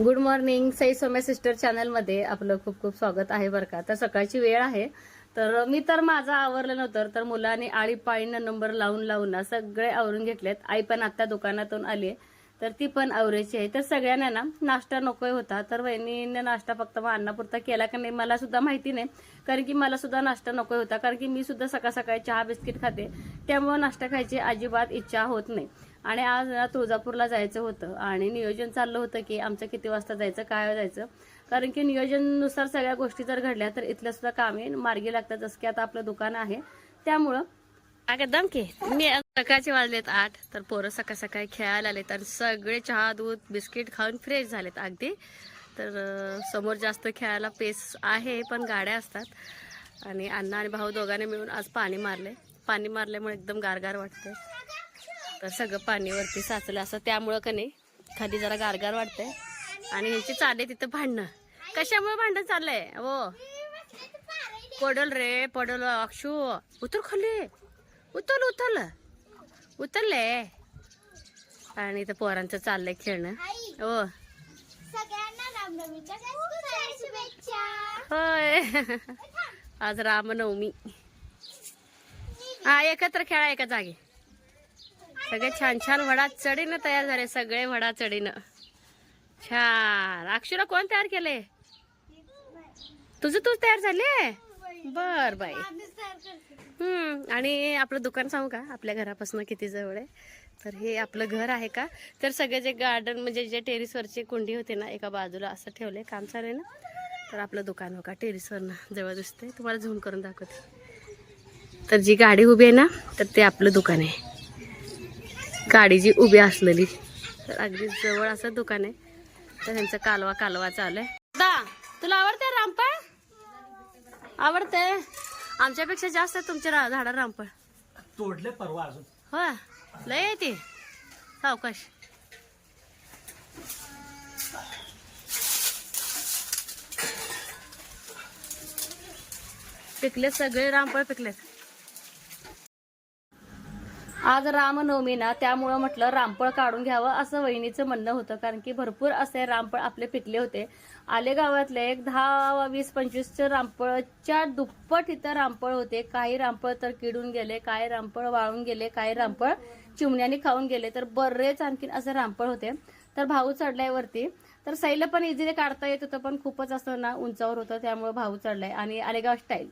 Good morning Sai Saumya sister चॅनलमध्ये आपलं खूप खूप स्वागत आहे बरं का. तर सकाळची वेळ आहे. तर मी तर माझं आवरलं नव्हतं तर मुलांनी आळीपाळीनं नंबर लावून लावून ना सगळे आवरून घेतलेत. आई पण आत्ता दुकानातून आली आहे तर ती पण आवरायची आहे. तर सगळ्यांना ना नाश्ता नकोय होता तर वहिनीने नाश्ता फक्त मग अन्नापुरता केला का नाही मला सुद्धा माहिती नाही. कारण की मला सुद्धा नाश्ता नकोय होता कारण की मी सुद्धा सकाळ सकाळी चहा बिस्किट खाते. त्यामुळे नाश्ता खायची अजिबात इच्छा होत नाही. आणि आज तुळजापूरला जायचं होतं आणि नियोजन चाललं होतं की आमचं किती वाजता जायचं काय जायचं. कारण की नियोजननुसार सगळ्या गोष्टी जर घडल्या तर इथल्या सुद्धा कामे मार्गी लागतात जसं की आता आपलं दुकान आहे. त्यामुळं अगं दम की. मी सकाळचे वाजलेत आठ तर पोरं सकाळ सकाळी खेळायला आलेत आणि सगळे चहा दूध बिस्किट खाऊन फ्रेश झालेत अगदी. तर समोर जास्त खेळायला पेस आहे पण गाड्या असतात. आणि अण्णा आणि भाऊ दोघांनी मिळून आज पाणी मारले पाणी मारल्यामुळे एकदम गारगार वाटतं तर सगळं पाणीवरती साचलं असं त्यामुळं का नाही खाली जरा गारगार वाटतंय. आणि ह्याची चालले तिथं भांडणं. कशामुळे भांडण चाललंय? हो पडल रे पडल अक्षू. उतर खाली. उतल उतरलं उतरले आणि इथं पोरांचं चाललंय खेळणं. हो होय. आज रामनवमी. हा एकत्र खेळा एका जागी. सगळे छान छान वडा चढीनं तयार झाले सगळे वडा चढीनं. छान. अक्षरा कोण तयार केले? तुझं तूच तयार झाले? बर बाई. हम्म आणि आपलं दुकान सांगू का? आपल्या घरापासून किती जवळ आहे. तर हे आपलं घर आहे का? तर सगळे जे गार्डन म्हणजे जे टेरिसवरचे कुंडी होते ना एका बाजूला असं ठेवले काम चालू आहे ना? तर आपलं दुकान हो का टेरिसवरनं जवळ दिसते तुम्हाला झूम करून दाखवते. तर जी गाडी उभी आहे ना तर ते आपलं दुकान आहे. गाडी जी उभी असलेली. तर अगदी जवळ असं दुकान आहे. तर त्यांचं कालवा कालवा चालू आहे. दा तुला आवडते रामपळ आवडते. आमच्यापेक्षा जास्त तुमच्या झाडा रामपळ तोडले परवा अजून. हो लय आहे ते. सावकाश. पिकले सगळे रामफळ पिकलेत. आज रामनवमी ना त्यामुळं म्हटलं रामफळ काढून घ्यावं असं वहिनीचं म्हणणं होतं. कारण की भरपूर असे रामफळ आपले पिकले होते. आले गावातले एक दहा वीस पंचवीसचे रामफळच्या दुप्पट इथं रामफळ होते. काही रामफळ तर किडून गेले काही रामफळ वाळून गेले काही रामफळ चिमण्याने खाऊन गेले. तर बरेच आणखीन असे रामफळ होते. तर भाऊ चढल्यावरती वरती. तर सैल पण इझिली काढता येत होतं पण खूपच असं ना उंचावर होतं त्यामुळे भाऊ चढलाय. आणि आलेगाव स्टाईल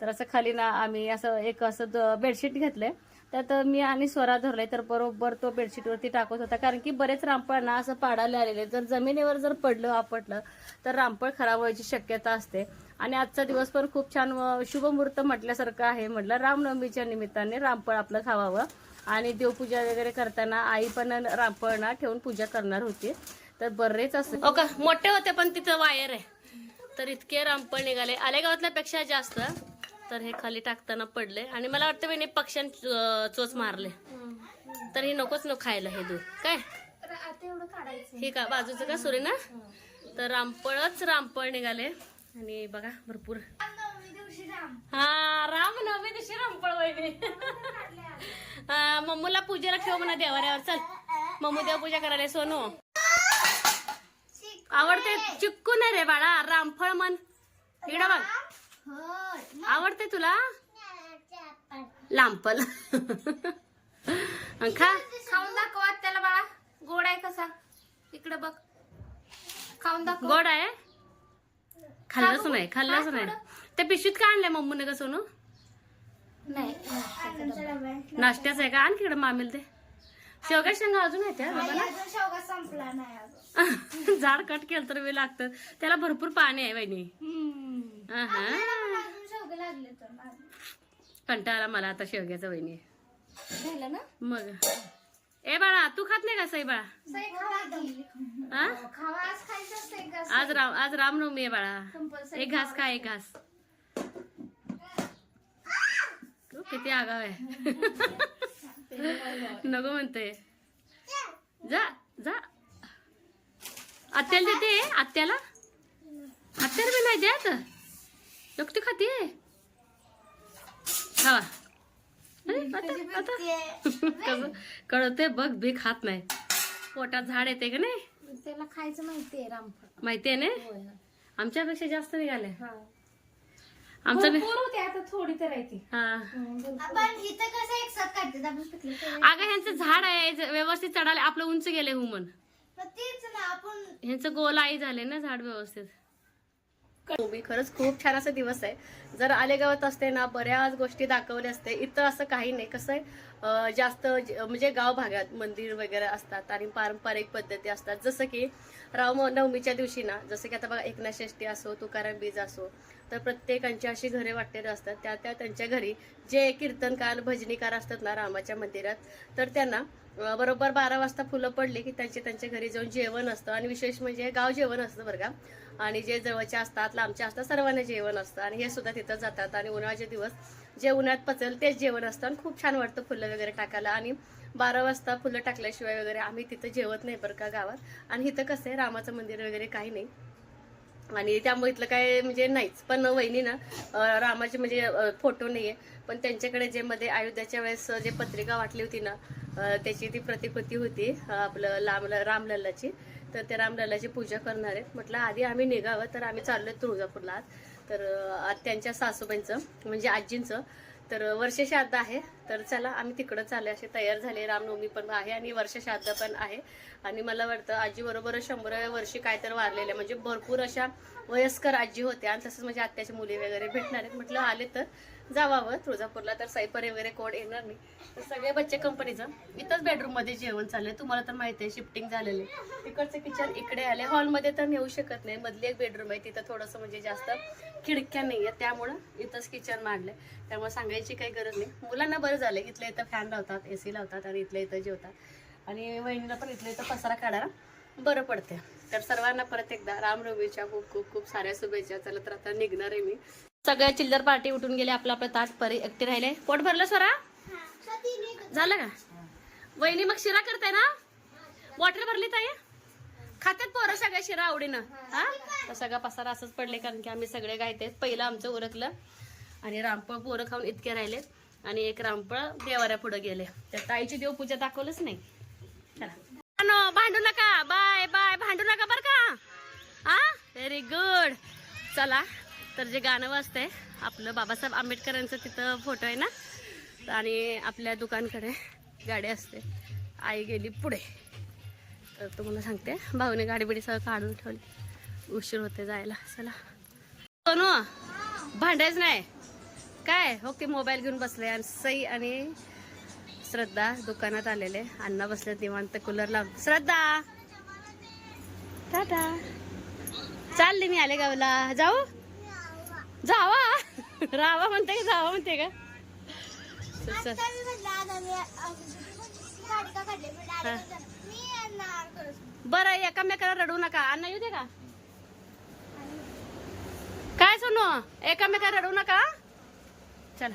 तर असं खाली ना आम्ही असं एक असं द- बेडशीट घेतलंय. त्यात मी आणि स्वरा धरलाय तर बरोबर तो बेडशीटवरती टाकत होता. कारण की बरेच रामफळ ना असं पाडायला आलेले जर जमिनीवर जर पडलं आपटलं तर रामफळ खराब व्हायची शक्यता असते. आणि आजचा दिवस पण खूप छान शुभमुहूर्त म्हटल्यासारखं आहे. म्हटलं रामनवमीच्या निमित्ताने रामफळ आपलं खावावं. आणि देवपूजा वगैरे करताना आई पण रामफळ ना ठेवून पूजा करणार होती. तर बरेच असं हो का? मोठे होते पण तिथं वायर आहे. तर इतके रामफळ निघाले. आलेगावातल्या पेक्षा जास्त. तर हे खाली टाकताना पडले. आणि मला वाटतं मी पक्ष्यां चोच मारले. तर हे नकोच नको खायला हे दूध. काय? हे का बाजूचं का सुरे ना? तर रामफळच रामफळ निघाले. आणि बघा भरपूर. हा राम. नवमी दिवशी रामफळ वहिनी मम्मूला पूजेला ठेव म्हणा देवाऱ्यावर. चल मम्मू देव पूजा करायला सोनू. आवडते चिक्कू नाही रे बाळा रामफळ मन इकडं बघ. आवडते तुला? अन खा. खाऊन दाखवा त्याला बाळा. गोड आहे कसा. इकडे बघ. खाऊन दाखव. गोड आहे? खाल्लंच नाही खाल्लंच नाही. ते पिशवीत का आणलंय मम्मूने का सोनू? नाही. नाश्त्याचं आहे का? आणखी इकडे मामेल ते. शेवगा शेंगा अजून आहे त्या शेवगा संपला नाही अजून. झाड कट केलं तर वेळ लागतं. त्याला भरपूर पाणी आहे वहिनी. आहा. अजून शेवगे लागले तर माझे. कंटाळा मला आता शेवग्याचा वहिनी. झालं ना? मग. ए बाळा तू खात नाही का सई बाळा? सई खावा की. हा? खावा. आज खायचं असते का आज राम आज रामनवमी आहे बाळा. एक घास खा एक घास. तू किती आगाव आहे. नको म्हणते जा. जा आत्याला देते आत्याला? आत्याला बी नाही देत? एकटी खाते खावा अरे, आता- कळते बघ बी खात नाही. पोटात झाड येते का नाही? त्याला खायचं माहितीये रामफळ. माहितीये ना? आमच्यापेक्षा जास्त निघाले. हा. आमचं बी- भरपूर होते आता थोडी तर आहे ती. हा. आपण इथं कसं एक साथ काढतात आपण पिकलं अगं ह्यांचं झाड आहे ज- व्यवस्थित चढाले आपलं उंच गेले हुमन. तेच ना आपण ह्यांचं गोलाई झाले ना झाड व्यवस्थित. मी खरंच खूप छान असा दिवस आहे. जर आलेगावात असते ना बऱ्याच गोष्टी दाखवल्या असते. इथं असं काही नाही. कसं आहे जास्त म्हणजे गाव भागात मंदिर वगैरे असतात आणि पारंपरिक पद्धती असतात. जसं की राम नवमीच्या दिवशी ना जसं की आता बघा एकनाथ षष्ठी असो तुकाराम बीज असो तर प्रत्येकांची अशी घरे वाटलेली असतात. त्या त्या त्यांच्या घरी जे कीर्तनकार भजनीकार असतात ना रामाच्या मंदिरात तर त्यांना बरोबर बारा वाजता फुलं पडली की त्यांचे त्यांच्या घरी जाऊन जेवण असतं. आणि विशेष म्हणजे गाव जेवण असतं बरं का. आणि जे जवळचे असतात लांबचे असतात सर्वांना जेवण असतं. आणि हे सुद्धा तिथं जातात. आणि उन्हाळ्याचे दिवस जे उन्हाळ्यात पचेल तेच जेवण असतं. आणि खूप छान वाटतं फुलं वगैरे टाकायला. आणि बारा वाजता फुलं टाकल्याशिवाय वगैरे आम्ही तिथं जेवत नाही बरं का गावात. आणि इथं कसं आहे रामाचं मंदिर वगैरे काही नाही. आणि त्यामुळे इथलं काय म्हणजे नाहीच. पण वहिनी ना रामाचे म्हणजे फोटो नाही आहे पण त्यांच्याकडे जे मध्ये अयोध्याच्या वेळेस जे पत्रिका वाटली होती ना त्याची ती प्रतिकृती होती आपलं लाम रामलल्लाची. तर त्या रामलालाची पूजा करणार आहेत. म्हटलं आधी आम्ही निघावं तर आम्ही चाललोय तुळजापूरला आज. तर त्यांच्या सासूबाईंचं म्हणजे आजींचं तर वर्ष श्राद्ध आहे. तर चला आम्ही तिकडं चालले असे तयार झाले. रामनवमी पण आहे आणि वर्ष श्राद्ध पण आहे. आणि मला वाटतं आजी बरोबर वर्षी काय तर वारलेल्या म्हणजे भरपूर अशा वयस्कर आजी होत्या. आणि तसंच म्हणजे आत्याच्या मुली वगैरे भेटणार आहेत. म्हटलं आले तर जावावं तुळजापूरला. तर साईपरे वगैरे कोण येणार नाही. तर सगळे बच्चे कंपनीचं इथंच बेडरूममध्ये जेवण चाललंय. तुम्हाला तर माहिती आहे शिफ्टिंग झालेले तिकडचं किचन इकडे आले हॉलमध्ये तर नेऊ शकत नाही. मधली एक बेडरूम आहे. तिथं थोडंसं म्हणजे जास्त खिडक्या नाही आहेत. त्यामुळं इथंच किचन मांडलंय. त्यामुळे सांगायची काही गरज नाही. मुलांना बरं झालं इथल्या इथं फॅन लावतात एसी लावतात आणि इथल्या इथं जेवतात. आणि वहिनीला पण इथल्या इथं पसारा काढायला बरं पडते तर सर्वांना परत एकदा रामनवमीच्या खूप खूप खूप साऱ्या शुभेच्छा. चला तर आता निघणार आहे मी. सगळ्या चिल्लर पार्टी उठून गेले आपलं आपलं ताट परी एकटे राहिले. पोट भरलं स्वरा? झालं का? वहिनी मग शिरा करताय ना? वॉटर भरली ताई? खात्यात पोरं सगळ्या शिरा आवडीनं. हा? तर सगळा पसारा असंच पडले कारण की आम्ही सगळे गायते पहिलं आमचं उरकलं आणि रामफळ पोरं खाऊन इतके राहिले आणि एक रामफळ देवाऱ्या पुढे गेले. तर ताईची देवपूजा दाखवलंच नाही. चला. भांडू नका. Bye bye. भांडू नका बर का. हा? व्हेरी गुड चला. तर जे गाणं वाजतंय आपलं बाबासाहेब आंबेडकरांचं तिथं फोटो आहे ना? आणि आपल्या दुकानकडे गाडी असते. आई गेली पुढे. तर तुम्हाला सांगते भाऊने गाडी बिडी सगळं काढून ठेवली. उशीर होते जायला. चला. सोनू भांडायच नाही. काय? हो ते मोबाईल घेऊन बसले. आणि सई आणि श्रद्धा दुकानात आलेले. अण्णा बसले निवांत कूलर लावून. श्रद्धा! टाटा! चालली मी आले गावला जाऊ? जावा. रावा म्हणते का जावा म्हणते का. बरं एकामेकाला रडू नका. अण्णा येऊ दे का? काय सोनू? एकामेकाला रडू नका. चला.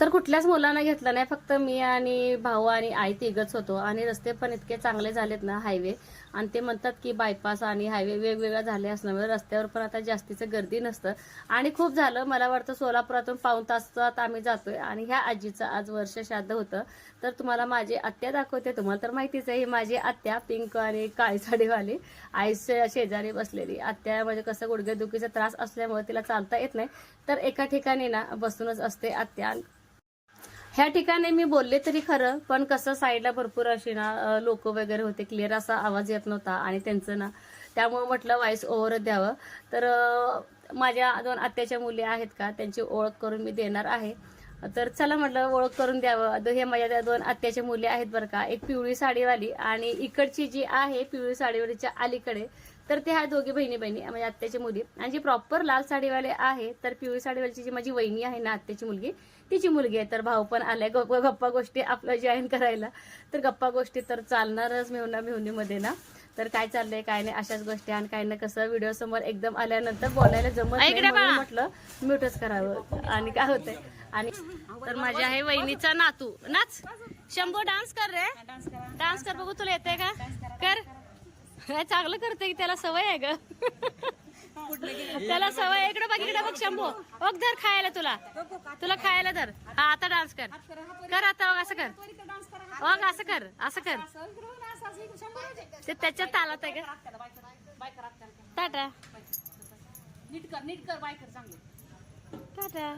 तर कुठल्याच मुलांना घेतलं नाही. फक्त मी आणि भाऊ आणि आई तिघच होतो. आणि रस्ते पण इतके चांगले झालेत ना हायवे. आणि ते म्हणतात की बायपास आणि हायवे वेगवेगळा झाले असल्यामुळे रस्त्यावर पण आता जास्तीचं गर्दी नसतं. आणि खूप झालं मला वाटतं सोलापुरातून पाऊन तासात आम्ही जातोय आणि ह्या आजीचं आज वर्ष श्राद्ध होतं. तर तुम्हाला माझी आत्या दाखवते तुम्हाला तर माहितीच आहे ही माझी आत्या पिंक आणि काळी साडीवाली. आईच्या शेजारी बसलेली. आत्या म्हणजे कसं गुडघेदुखीचा त्रास असल्यामुळे तिला चालता येत नाही. तर एका ठिकाणी ना बसूनच असते आत्या. ह्या ठिकाणी मी बोलले तरी खरं पण कसं साईडला भरपूर अशी ना लोक वगैरे होते क्लिअर असा आवाज येत नव्हता आणि त्यांचं ना त्यामुळे म्हटलं व्हॉइस ओव्हर द्यावं. तर माझ्या दोन आत्याच्या मुली आहेत का त्यांची ओळख करून मी देणार आहे. तर चला म्हटलं ओळख करून द्यावं. हे माझ्या त्या दोन आत्याच्या मुली आहेत बरं का. एक पिवळी साडीवाली आणि इकडची जी आहे पिवळी साडीवालीच्या अलीकडे तर ते ह्या दोघी बहिणी बहिणी माझ्या आत्याची मुली. आणि जी प्रॉपर लाल साडीवाले आहे तर पिवळी साडीवालीची जी माझी वहिनी आहे ना आत्याची मुलगी तिची मुलगी आहे. तर भाऊ पण आलाय. गप्पा गप्पा गोष्टी आपलं जॉईन करायला. तर गप्पा गोष्टी तर चालणारच मेहुणा मेहुणीमध्ये ना. तर काय चाललंय काय नाही अशाच गोष्टी. आणि काय ना कसं व्हिडिओ समोर एकदम आल्यानंतर बोलायला जमत नाही म्हटलं म्यूटच करावं. आणि काय होतंय? आणि तर माझ्या आहे वहिनीचा नातू. नाच. शंभू डान्स कर रे. डान्स कर. बघू तुला येते का? कर. चांगलं करते की त्याला सवय आहे ग. त्याला सवय इकडे बघ इकडे बघ शंभू. बघ धर खायला तुला. तुला खायला धर. हा आता डान्स कर. कर आता बघ असं कर. बघ असं कर असं कर. ते त्याच्या तालात आहे का टाटा. नीट कर नीट कर बाय कर चांगलं. टाटा.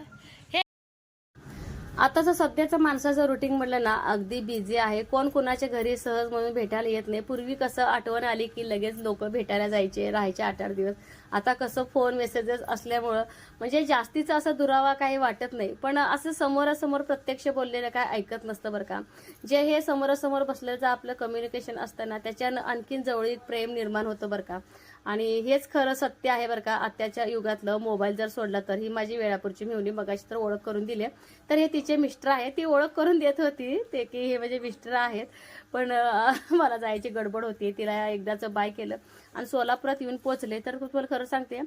आताचं सध्याचं माणसाचं रुटीन म्हटलं ना अगदी बिझी आहे. कोण कोणाच्या घरी सहज म्हणून भेटायला येत नाही. पूर्वी कसं आठवण आली की लगेच लोक भेटायला जायचे राहायचे आठ आठ दिवस. आता कसं फोन मेसेजेस असल्यामुळं म्हणजे जास्तीचा असा दुरावा काही वाटत नाही. पण असं समोरासमोर प्रत्यक्ष बोललेलं काय ऐकत नसतं बरं का. जे हे समोरासमोर बसल्याचं आपलं कम्युनिकेशन असतं ना त्याच्यानं आणखीन जवळीक प्रेम निर्माण होतं बरं का. आणि हेच खरं सत्य आहे बरं का. आत्याच्या युगातलं मोबाईल जर सोडला तर ही माझी वेळापूरची मिळवणी मगाशी तर ओळख करून दिली तर हे तिचे मिस्टर आहे ती ओळख करून देत होती ते की हे माझे मिस्टर आहेत. पण मला जायची गडबड होती. तिला एकदाचं बाय केलं आणि सोलापुरात येऊन पोचले तर तुम्हाला खरं सांगते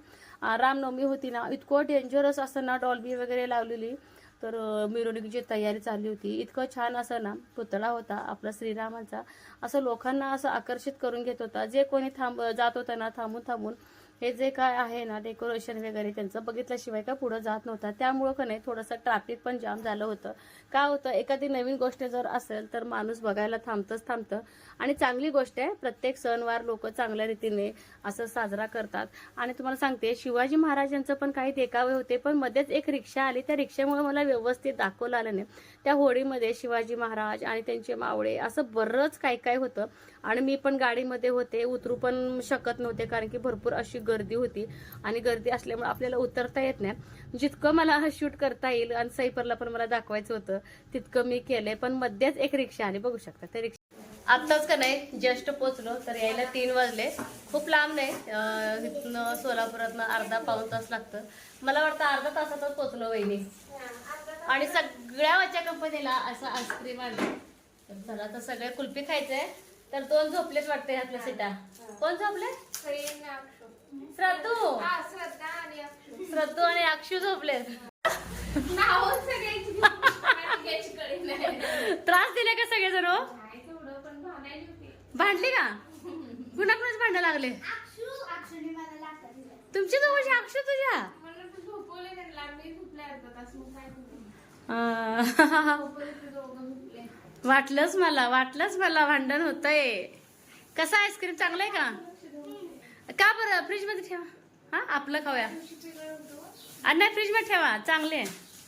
रामनवमी होती ना इतकं डेंजरस असं ना डॉल्बी वगैरे लावलेली. तर मिरवणुकीची तयारी चालली होती इतकं छान असं ना पुतळा होता आपला श्रीरामाचा. असं लोकांना असं आकर्षित करून घेत होता. जे कोणी थांब जात होता ना थांबून थांबून हे जे काय आहे ना डेकोरेशन वगैरे त्यांचं बघितल्याशिवाय का पुढं जात नव्हता. त्यामुळं का नाही थोडंसं ट्रॅफिक पण जाम झालं होतं. का होतं? एखादी नवीन गोष्ट जर असेल तर माणूस बघायला थांबतंच थांबतं. आणि चांगली गोष्ट आहे प्रत्येक सणवार लोक चांगल्या रीतीने असं साजरा करतात. आणि तुम्हाला सांगते शिवाजी महाराजांचं पण काही देखावे होते पण मध्येच एक रिक्षा आली. त्या रिक्षामुळे मला व्यवस्थित दाखवलं आलं नाही. त्या होडीमध्ये शिवाजी महाराज आणि त्यांचे मावळे असं बरंच काय काय होतं. आणि मी पण गाडीमध्ये होते उतरू पण शकत नव्हते कारण की भरपूर अशी गर्दी होती. आणि गर्दी असल्यामुळे आपल्याला उतरता येत नाही. जितकं मला शूट करता येईल आणि सैपरला पण मला दाखवायचं होतं तितकं मी केलंय. पण मध्येच एक रिक्षा आली बघू शकता. त्या रिक्षा आत्ताच का नाही जस्ट पोचलो तर यायला तीन वाजले. खूप लांब नाही अं, इथनं सोलापुरातनं अर्धा पाऊन तास लागतं. मला वाटतं अर्धा तासातच पोचलो वहिनी. आणि सगळ्या वरच्या कंपनीला असं आईस्क्रीम आणलं तर चला सगळे कुल्फी खायचंय. तर दोन झोपलेच वाटते आपल्या सीटा. कोण झोपले श्रद्धू श्रद्धा आणि अक्षु. श्रद्धू आणि अक्षू झोपले नावं सगळ्यांची आणि घ्यायची कळी नाही. त्रास दिले का सगळेजण हो? भांडली का? कुणाकुणाच भांडण लागले? तुमची जवळची अक्षू तुझ्या? झोपवले वाटलंच मला वाटलंच मला भांडण होतंय. कसं आईस्क्रीम चांगलं आहे का? का बरं? फ्रीजमध्ये ठेवा. हा आपलं खाऊया. आणि नाही फ्रीजमध्ये ठेवा. चांगले आहे.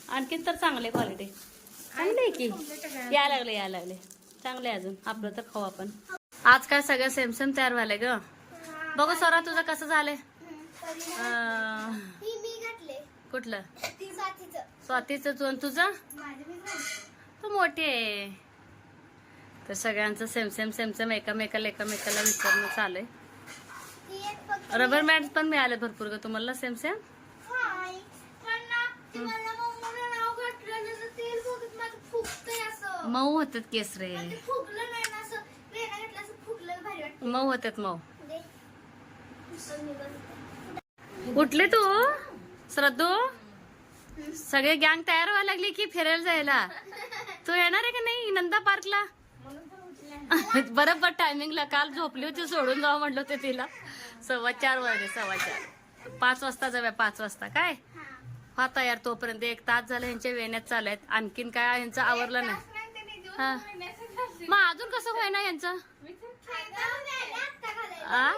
आणखीन तर चांगले क्वालिटी चांगले की? या लागले या लागले. चांगले अजून. आपलं तर खाऊ आपण. आज काय सगळं सेम सेम तयार व्हायलंय ग? बघू सोरा तुझं कसं झालंय? कुठलं? स्वातीचं. तुझं? तू मोठी आहे. तर सगळ्यांचं सेम सेम सेम सेम एकामेकाला एकामेकाला विचारणं चालू आहे रबर मॅट पण मिळाले भरपूर ग तुम्हाला सेम सेम? मऊ होतात केस रे. मऊ होतात मऊ. उठले तू? श्रद्धू सगळे गँग तयार व्हायला लागली की फिरायला जायला? तू येणार आहे का नाही? नंदा पार्कला? बरोबर टायमिंगला काल झोपली होती सोडून जावं म्हटलं होते तिला. सव्वा चार वाजले सव्वा चार. पाच वाजता जाऊया पाच वाजता. काय? हा तयार तोपर्यंत एक तास झालं यांच्या वेण्यात चालू आहेत आणखीन काय यांचं आवरलं नाही. हा. मग अजून कसं होईना यांचं आ?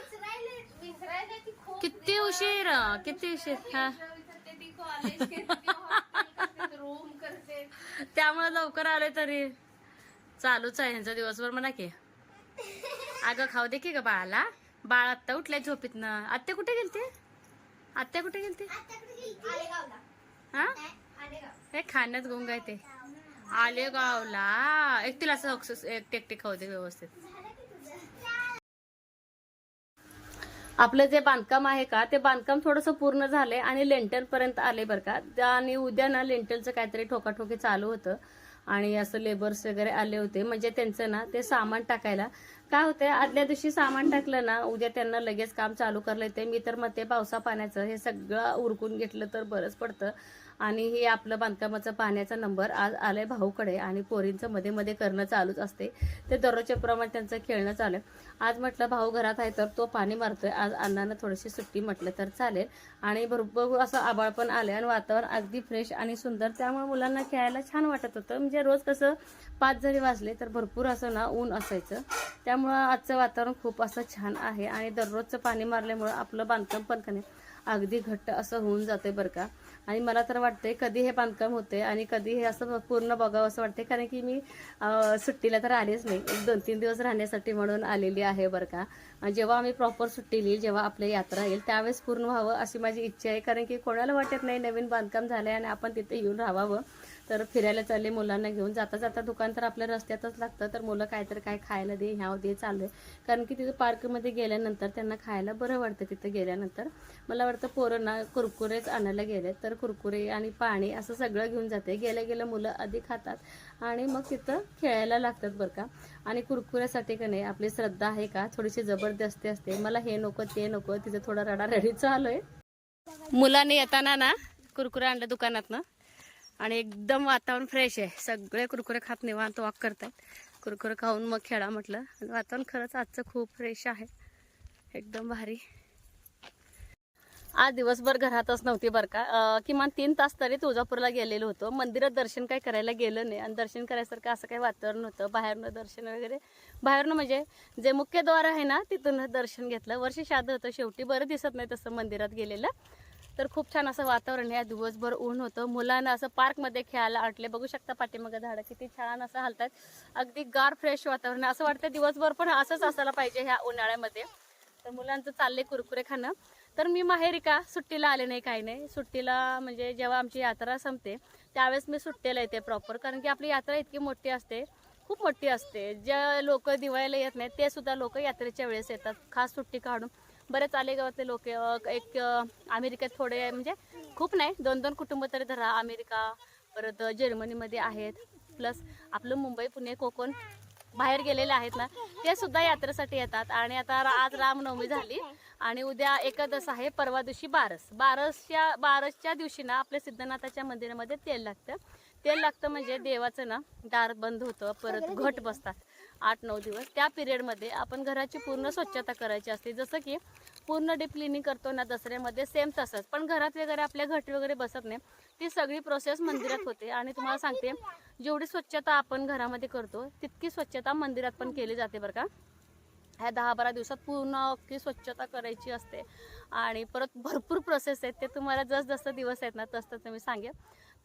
किती उशीर किती उशीर. हा. त्यामुळे लवकर आले तरी. चालूच आहे ह्यांचा दिवसभर म्हणा की. अगं खाऊ दे की ग बाळाला. बाळ आत्ता उठल्या झोपीतनं. आत्या कुठे गेलते? आत्या कुठे गेलते? हा? हे खाण्यात गुंग आहे ते. आले गावला एक तिला असं सक्सेस एक खाऊ दे व्यवस्थित. आपलं जे बांधकाम आहे का ते बांधकाम थोडंसं पूर्ण झालंय आणि लेंटल पर्यंत आले बरं का. आणि उद्या ना लेंटलचं काहीतरी ठोकाठोकी चालू होतं. आणि असं लेबर्स वगैरे आले होते. म्हणजे त्यांचं ना ते सामान टाकायला. काय होतंय आदल्या दिवशी सामान टाकलं ना उद्या त्यांना लगेच काम चालू करलं येते मी तर मग ते पावसा पाण्याचं हे सगळं उरकून घेतलं तर बरंच पडतं. आणि हे आपलं बांधकामाचा पाण्याचा नंबर आज आलाय भाऊकडे आणि पोरींचं मध्ये मध्ये करणं चालूच असते. ते दररोजच्या प्रमाण त्यांचं खेळणं चालू आहे. आज म्हटलं भाऊ घरात आहे तर तो पाणी मारतोय. आज अण्णांना थोडीशी सुट्टी म्हटलं तर चालेल. आणि भरपूर असं आबाळ पण आले आणि वातावरण अगदी फ्रेश आणि सुंदर. त्यामुळे मुलांना खेळायला छान वाटत होतं. म्हणजे रोज कसं पाच जरी वाजले तर भरपूर असं ना ऊन असायचं. त्यामुळं आजचं वातावरण खूप असं छान आहे. आणि दररोजचं पाणी मारल्यामुळं आपलं बांधकाम पण कमी नाही अगदी घट्ट असं होऊन जाते बरं का. आणि मला तर वाटते कधी हे बांधकाम होते आणि कधी हे असं पूर्ण बघावं असं वाटते कारण की मी सुट्टीला तर आलेच नाही. एक दोन तीन दिवस राहण्यासाठी म्हणून आलेली आहे बरं का. जेव्हा आम्ही प्रॉपर सुट्टी येईल जेव्हा आपली यात्रा येईल त्यावेळेस पूर्ण व्हावं अशी माझी इच्छा आहे कारण की कोणाला वाटत नाही नवीन बांधकाम झालं आहे आणि आपण तिथे येऊन राहावं. तर फिरायला चालले मुलांना घेऊन जाता जाता दुकान तर आपल्या रस्त्यातच लागतं तर मुलं काहीतरी काय खायला दे ह्याव दे चालू आहे. कारण की तिथं पार्कमध्ये गेल्यानंतर त्यांना खायला बरं वाटतं तिथं गेल्यानंतर. मला वाटतं पोरांना कुरकुरेच आणायला गेले तर कुरकुरे आणि पाणी असं सगळं घेऊन जाते. गेल्या गेल्या मुलं आधी खातात आणि मग तिथं खेळायला लागतात बरं का. आणि कुरकुऱ्यासाठी का नाही आपली श्रद्धा आहे का? थोडीशी जबरदस्ती असते. मला हे नको ते नको तिथं थोडा रडारडी चालू आहे. मुलांनी येताना ना कुरकुरे आणलं दुकानातनं. आणि एकदम वातावरण फ्रेश आहे. सगळे कुरकुरे खात निवांत वॉक करतात कुरकुरे खाऊन मग खेळा म्हटलं. आणि वातावरण खरंच आजचं खूप फ्रेश आहे. एकदम भारी. आज दिवसभर घरातच नव्हती बरं का? किमान तीन तास तरी तुळजापूरला गेलेलो होतो. मंदिरात दर्शन काही करायला गेलं नाही. आणि दर्शन करायसारखं असं काही वातावरण होतं बाहेरनं दर्शन वगैरे बाहेरनं म्हणजे जे मुख्यद्वार आहे ना तिथून दर्शन घेतलं. वर्ष शाद होतं. शेवटी बरं दिसत नाही तसं मंदिरात गेलेलं. तर खूप छान असं वातावरण आहे दिवसभर ऊन होतं. मुलांना असं पार्कमध्ये खेळायला आटले बघू शकता पाठीमागं झाडं किती छान असं हलतात. अगदी गार फ्रेश वातावरण. असं वाटतं दिवसभर पण असंच असायला पाहिजे ह्या उन्हाळ्यामध्ये. तर मुलांचं चालले कुरकुरे खाणं. तर मी माहेरी का सुट्टीला आले नाही काही नाही. सुट्टीला म्हणजे जेव्हा आमची यात्रा संपते त्यावेळेस मी सुट्टीला येते प्रॉपर कारण की आपली यात्रा इतकी मोठी असते. खूप मोठी असते. जे लोक दिवाळीला येत नाहीत ते सुद्धा लोक यात्रेच्या वेळेस येतात. खास सुट्टी काढून. बरेच आलेगावातले लोक एक अमेरिकेत थोडे म्हणजे खूप नाही दोन दोन कुटुंब तरी धरा अमेरिका परत जर्मनीमध्ये आहेत. प्लस आपलं मुंबई पुणे कोकण बाहेर गेलेले आहेत ना ते सुद्धा यात्रेसाठी येतात. आणि आता आज रामनवमी झाली आणि उद्या एकादश आहे परवा दिवशी बारस. बारसच्या बारसच्या दिवशी ना आपल्या सिद्धनाथाच्या मंदिरामध्ये तेल लागतं. तेल लागतं म्हणजे देवाचं ना दार बंद होतं परत घट बसतात. आठ नऊ दिवस. त्या पिरियडमध्ये आपण घराची पूर्ण स्वच्छता करायची असते. जसं की पूर्ण डीप क्लिनिंग करतो ना दसऱ्यामध्ये सेम तसंच. पण घरात वगैरे आपल्या घट वगैरे बसत नाही. ती सगळी प्रोसेस मंदिरात होते. आणि तुम्हाला सांगते जेवढी स्वच्छता आपण घरामध्ये करतो तितकी स्वच्छता मंदिरात पण केली जाते बरं का. ह्या दहा बारा दिवसात पूर्ण अख्खी स्वच्छता करायची असते. आणि परत भरपूर प्रोसेस आहेत. ते तुम्हाला जसजसं दिवस आहेत ना तसं तसं मी सांगेन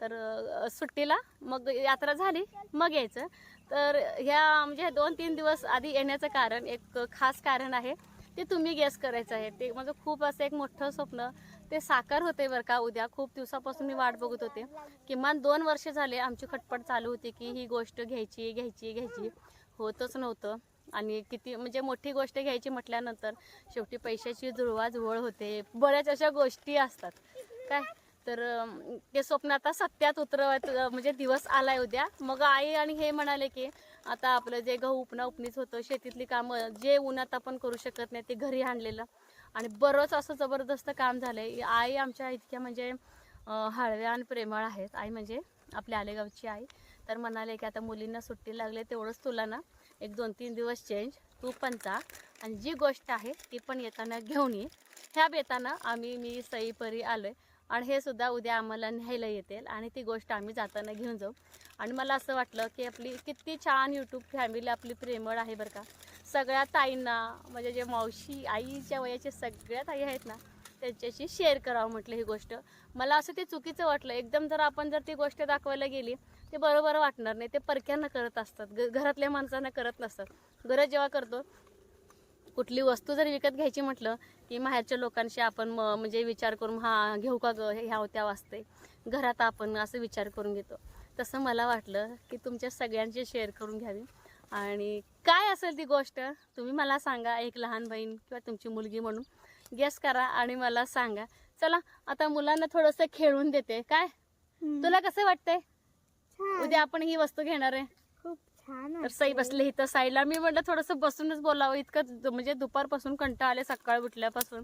तर सुट्टीला मग यात्रा झाली मग यायचं. तर ह्या म्हणजे दोन तीन दिवस आधी येण्याचं कारण एक खास कारण आहे ते तुम्ही गेस करायचं आहे. ते माझं खूप असं एक मोठं स्वप्न ते साकार होते बरं का उद्या. खूप दिवसापासून मी वाट बघत होते. किमान दोन वर्ष झाले आमची खटपट चालू होती की ही गोष्ट घ्यायची घ्यायची घ्यायची. होतच नव्हतं. आणि किती म्हणजे मोठी गोष्ट घ्यायची म्हटल्यानंतर शेवटी पैशाची जुळवाजुळव होते. बऱ्याच अशा गोष्टी असतात. काय? तर ते स्वप्न आता सत्यात उतरवायचं म्हणजे दिवस आलाय उद्या. मग आई आणि हे म्हणाले की आता आपलं जे गहू उपणा उपणीच होतं शेतीतली कामं जे उन्हात आपण करू शकत नाही ते घरी आणलेलं. आणि बरंच असं जबरदस्त काम झालंय. आई आमच्या इतक्या म्हणजे हळव्या आणि प्रेमळ आहेत. आई म्हणजे आपल्या आलेगावची आई. तर म्हणाले की आता मुलींना सुट्टी लागले तेवढंच तुला ना एक दोन तीन दिवस चेंज तू पण जा. आणि जी गोष्ट आहे ती पण येताना घेऊन ये. ह्या बेताना आम्ही मी सईपरी आहे आणि हे सुद्धा उद्या आम्हाला न्यायला येतील आणि ती गोष्ट आम्ही जाताना घेऊन जाऊ. आणि मला असं वाटलं की आपली किती छान यूट्यूब फॅमिली आपली प्रेमळ आहे बरं का. सगळ्या ताईंना म्हणजे जे मावशी आईच्या वयाचे सगळ्या ताई आहेत ना त्यांच्याशी शेअर करावं म्हटलं ही गोष्ट. मला असं ते चुकीचं वाटलं. एकदम जर आपण जर ती गोष्ट दाखवायला गेली ते बरोबर वाटणार नाही. ते परक्यांना करत असतात. ग घरातल्या माणसांना करत नसतात. गरज जेव्हा करतो कुठली वस्तू जर विकत घ्यायची म्हटलं की माहेरच्या लोकांशी आपण म- म्हणजे विचार करून हा घेऊ का ग? ह्या त्या वाजते घरात आपण असं विचार करून घेतो. तसं मला वाटलं की तुमच्या सगळ्यांची शेअर करून घ्यावी. आणि काय असेल ती गोष्ट तुम्ही मला सांगा एक लहान बहीण किंवा तुमची मुलगी म्हणून. गेस करा आणि मला सांगा. चला आता मुलांना थोडंसं खेळून देते. काय? तुला कसं वाटतंय? उद्या आपण ही वस्तू घेणार आहे. तर सई बसले इथं साईडला. मी म्हटलं थोडंसं बसूनच बोलावं. इतकं म्हणजे दुपारपासून कंटाळ आले सकाळ उठल्यापासून.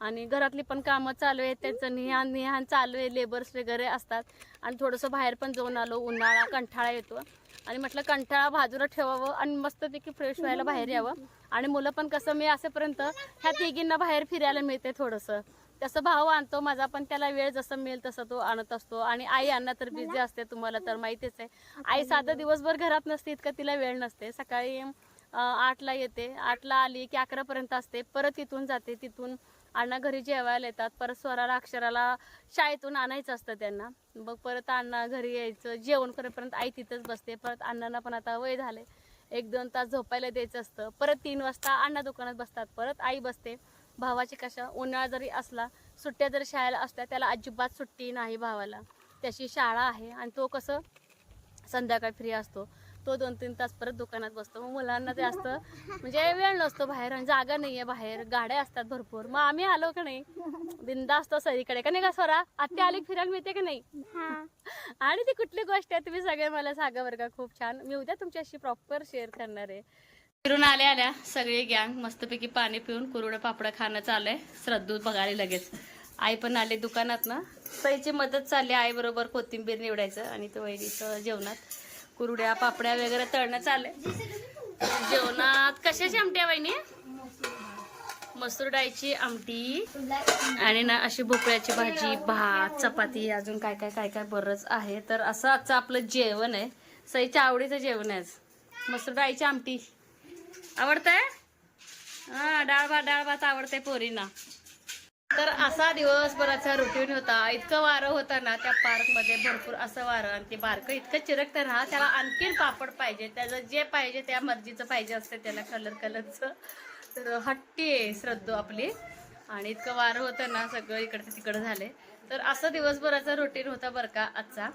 आणि घरातली पण कामं चालू आहेत. त्याचं निहान निहान चालू आहे. लेबर्स वगैरे असतात. आणि थोडंसं बाहेर पण जाऊन आलो. उन्हाळा कंठाळा येतो. आणि म्हटलं कंटाळा बाजूला ठेवावं आणि मस्तपैकी फ्रेश व्हायला बाहेर यावं. आणि मुलं पण कसं मी असेपर्यंत ह्या तिघींना बाहेर फिरायला मिळते थोडंसं. तसं भाव आणतो माझा पण त्याला वेळ जसं मिळेल तसं तो आणत असतो. आणि आई अण्णा तर बिझी असते तुम्हाला तर माहितीच आहे. आई साधं दिवसभर घरात नसते इतकं तिला वेळ नसते. सकाळी आठला येते. आठला आली की अकरापर्यंत असते. परत तिथून जाते. तिथून अण्णा घरी जेवायला येतात. परत स्वराला अक्षराला शाळेतून आणायचं असतं त्यांना. मग परत अण्णा घरी यायचं. जेवण करेपर्यंत आई तिथंच बसते. परत अण्णांना पण आता वय झाले एक दोन तास झोपायला द्यायचं असतं. परत तीन वाजता अण्णा दुकानात बसतात. परत आई बसते. भावाची कशा उन्हाळा जरी असला सुट्ट्या जरी शाळेला असल्या त्याला अजिबात सुट्टी नाही भावाला. त्याची शाळा आहे आणि तो कसं संध्याकाळी फ्री असतो. तो दोन तीन तास परत दुकानात बसतो. मग मुलांना ते असतं म्हणजे वेळ नसतो बाहेर आणि जागा नाही आहे बाहेर. गाड्या असतात भरपूर. मग आम्ही आलो का नाही? बिंदा असतो सगळीकडे. का नाही का स्वरा? आत्या आली फिरायला मिळते का नाही? आणि ती कुठली गोष्ट आहे तुम्ही सगळे मला सांगा बरं का? खूप छान. मी उद्या तुमच्याशी प्रॉपर शेअर करणार आहे. फिरून आल्या आल्या सगळी गँग मस्तपैकी पाणी पिऊन कुरुडं पापडं खाणं चाललंय. श्रद्धू बघायला लगेच. आई पण आले दुकानात ना ताईची मदत चालली आई बरोबर कोथिंबीर निवडायचं आणि तो वहिनीचं जेवणात. कुरुड्या पापड्या वगैरे तळणं चाललंय. जेवणात कशाची आमटी आहे वहिनी? मसूर डाळीची आमटी आणि ना अशी भोपळ्याची भाजी भात चपाती अजून काय काय काय काय बरंच आहे. तर असं आजचं आपलं जेवण आहे. सईच्या आवडीचं जेवण आहे मसूर डाळीची आमटी. आवडतंय? हा डाळ भात डाळ भात आवडते पोरींना. तर असा दिवसभराचा रुटीन होता. इतकं वारं होतं ना त्या पार्कमध्ये भरपूर असं वारं आणि ते बारकं इतकं चिरकतं ना त्याला आणखीन पापड पाहिजे त्याचं जे पाहिजे त्या मर्जीचं पाहिजे असतं त्याला कलर कलरचं तर हट्टी आहे श्रद्धू आपली. आणि इतकं वारं होतं ना सगळं इकडचं तिकडं झाले तर असं दिवसभराचा रुटीन होता बरं का आजचा.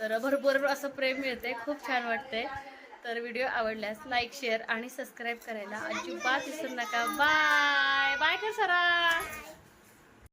तर भरपूर असं प्रेम मिळते खूप छान वाटते तर व्हिडिओ आवडल्यास लाईक शेअर आणि सबस्क्राईब करायला अजिबात विसरू नका. बाय. बाय कर सरा.